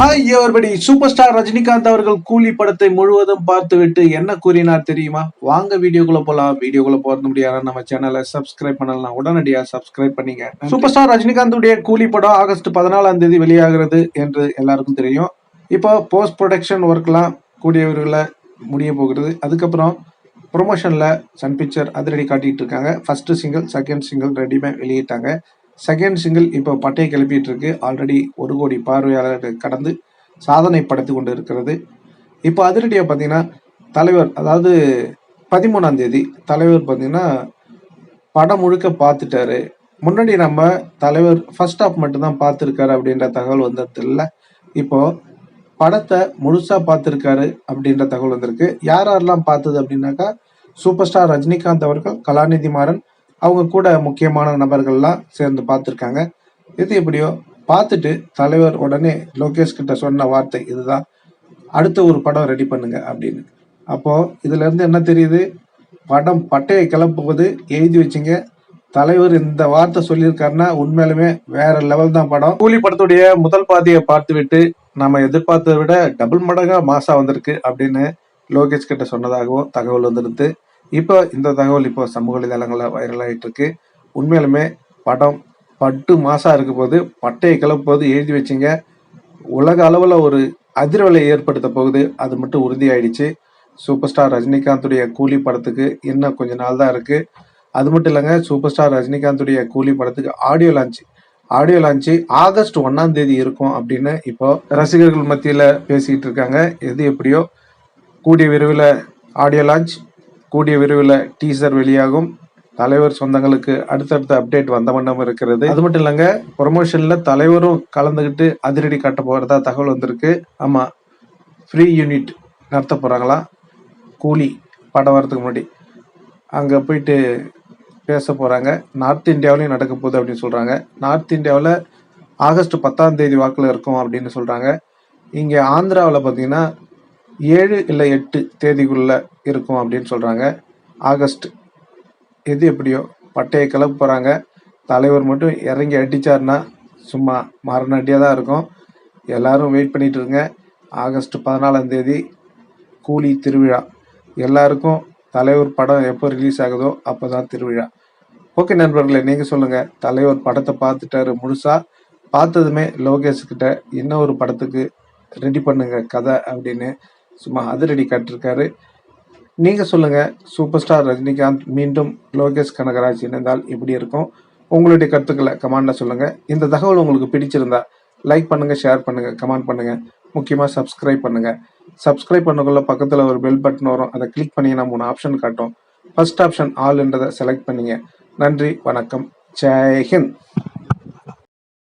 Hi everybody super star Rajinikanth அவர்கள் கூலி படத்தை முழுவதும் பார்த்துவிட்டு என்ன கூறினார் தெரியுமா? வாங்க வீடியோக்குள்ள போலாம். வீடியோக்குள்ள போறது முடியாத நம்ம சேனலை சப்ஸ்கிரைப் பண்ணலாம் உடனடியா சப்ஸ்கிரைப் பண்ணீங்க. சூப்பர் ஸ்டார் ரஜினிகாந்துடைய கூலி படம் ஆகஸ்ட் பதினாலாம் தேதி வெளியாகிறது என்று எல்லாருக்கும் தெரியும். இப்போ போஸ்ட் ப்ரொடக்ஷன் ஒர்க்லாம் கூடிய விரைவில் முடிய போகிறது. அதுக்கப்புறம் ப்ரொமோஷன்ல சன் பிக்சர் அதிரடி காட்டிட்டு இருக்காங்க. ஃபர்ஸ்ட் சிங்கிள் செகண்ட் சிங்கிள் ரெடிமே வெளியிட்டாங்க. செகண்ட் சிங்கிள் இப்போ பட்டையை கிளப்பிட்டு இருக்கு ஆல்ரெடி ஒரு கோடி பார்வையாளர்கள் கடந்து சாதனை படைத்து கொண்டு இருக்கிறது இப்போ அதிரடியாக பார்த்தீங்கன்னா தலைவர் அதாவது பதிமூணாம் தேதி தலைவர் பார்த்தீங்கன்னா படம் முழுக்க பார்த்துட்டாரு. முன்னாடி நம்ம தலைவர் ஃபர்ஸ்ட் ஆஃப் மட்டும்தான் பார்த்துருக்காரு அப்படின்ற தகவல் வந்ததில்ல. இல்லை இப்போ படத்தை முழுசாக பார்த்துருக்காரு அப்படின்ற தகவல் வந்திருக்கு. யார் யாரெல்லாம் பார்த்தது அப்படின்னாக்கா சூப்பர் ஸ்டார் ரஜினிகாந்த் அவர்கள் கலாநிதி மாறன் அவங்க கூட முக்கியமான நபர்கள்லாம் சேர்ந்து பார்த்துருக்காங்க. இது எப்படியோ பார்த்துட்டு தலைவர் உடனே லோகேஷ் கிட்ட சொன்ன வார்த்தை இதுதான். அடுத்த ஒரு படம் ரெடி பண்ணுங்க அப்படின்னு. அப்போ இதுல இருந்து என்ன தெரியுது? படம் பட்டையை கிளப்புவது எழுதி வச்சுங்க. தலைவர் இந்த வார்த்தை சொல்லியிருக்காருன்னா உண்மையிலுமே வேற லெவல் தான் படம். கூலி படத்துடைய முதல் பாதியை பார்த்து விட்டு நம்ம எதிர்பார்த்ததை விட டபுள் மடங்கா மாசா வந்திருக்கு அப்படின்னு லோகேஷ் கிட்ட சொன்னதாகவும் தகவல் வந்திருந்து இப்போ இந்த தகவல் இப்போ சமூக வலைதளங்களில் வைரல் ஆயிட்டு இருக்கு உண்மையிலுமே படம் பட்டு மாசா இருக்க போது பட்டையை கிளப்புவது எழுதி வச்சுங்க. உலக அளவில் ஒரு அதிர்வலை ஏற்படுத்த போகுது. அது மட்டும் உறுதியாயிடுச்சு. சூப்பர் ஸ்டார் ரஜினிகாந்துடைய கூலி படத்துக்கு இன்னும் கொஞ்ச நாள் தான் இருக்கு. அது மட்டும் இல்லைங்க சூப்பர் ஸ்டார் ரஜினிகாந்துடைய கூலி படத்துக்கு audio launch. Audio launch August ஒன்னாம் தேதி இருக்கும் அப்படின்னு இப்போ ரசிகர்கள் மத்தியில் பேசிக்கிட்டு இருக்காங்க. எது எப்படியோ கூடிய விரைவில் ஆடியோ லான்ச் கூடிய விரைவில் டீசர் வெளியாகும். தலைவர் சொந்தங்களுக்கு அடுத்தடுத்த அப்டேட் வந்த வண்ணம் இருக்கிறது. அது மட்டும் இல்லைங்க ப்ரொமோஷன்ல தலைவரும் கலந்துக்கிட்டு அதிரடி காட்ட போகிறதா தகவல் வந்திருக்கு. ஆமாம் ஃப்ரீ யூனிட் நடத்த போகிறாங்களா கூலி படம் வரதுக்கு முன்னாடி. அங்கே போயிட்டு பேச போகிறாங்க நார்த் இந்தியாவிலையும் நடக்க போகுது அப்படின்னு சொல்கிறாங்க நார்த் இந்தியாவில் ஆகஸ்ட் பத்தாம் தேதி வாக்கில் இருக்கும் அப்படின்னு சொல்கிறாங்க இங்கே ஆந்திராவில் பார்த்தீங்கன்னா ஏழு இல்லை எட்டு தேதிக்குள்ள இருக்கும் அப்படின்னு சொல்கிறாங்க ஆகஸ்ட் எது எப்படியோ பட்டையை கிளப்ப போகிறாங்க தலைவர் மட்டும் இறங்கி அடிச்சாருன்னா சும்மா மரணடியாக தான் இருக்கும். எல்லாரும் வெயிட் பண்ணிட்டு இருங்க. ஆகஸ்ட் பதினாலாம் தேதி கூலி திருவிழா. எல்லாருக்கும் தலைவர் படம் எப்போ ரிலீஸ் ஆகுதோ அப்பதான் திருவிழா. ஓகே நண்பர்களே நீங்கள் சொல்லுங்கள் தலைவர் படத்தை பார்த்துட்டாரு முழுசாக பார்த்ததுமே லோகேஷ் கிட்ட இன்னும் ஒரு படத்துக்கு ரெடி பண்ணுங்க கதை அப்படின்னு சும்மா அதிரடி காட்டிருக்காரு. நீங்க சொல்லுங்க சூப்பர் ஸ்டார் ரஜினிகாந்த் மீண்டும் லோகேஷ் கனகராஜ் இணைந்தால் எப்படி இருக்கும்? உங்களுடைய கருத்துக்களை கமெண்ட்ல சொல்லுங்க. இந்த தகவல் உங்களுக்கு பிடிச்சிருந்தா லைக் பண்ணுங்க ஷேர் பண்ணுங்க கமெண்ட் பண்ணுங்க. முக்கியமாக சப்ஸ்கிரைப் பண்ணுங்க. சப்ஸ்கிரைப் பண்ணக்குள்ள பக்கத்தில் ஒரு பெல் பட்டன் வரும். அதை கிளிக் பண்ணிங்கன்னா மூணு ஆப்ஷன் காட்டும். ஃபர்ஸ்ட் ஆப்ஷன் ஆல்ன்றதை செலக்ட் பண்ணீங்க. நன்றி வணக்கம். ஜெய்ஹிந்த்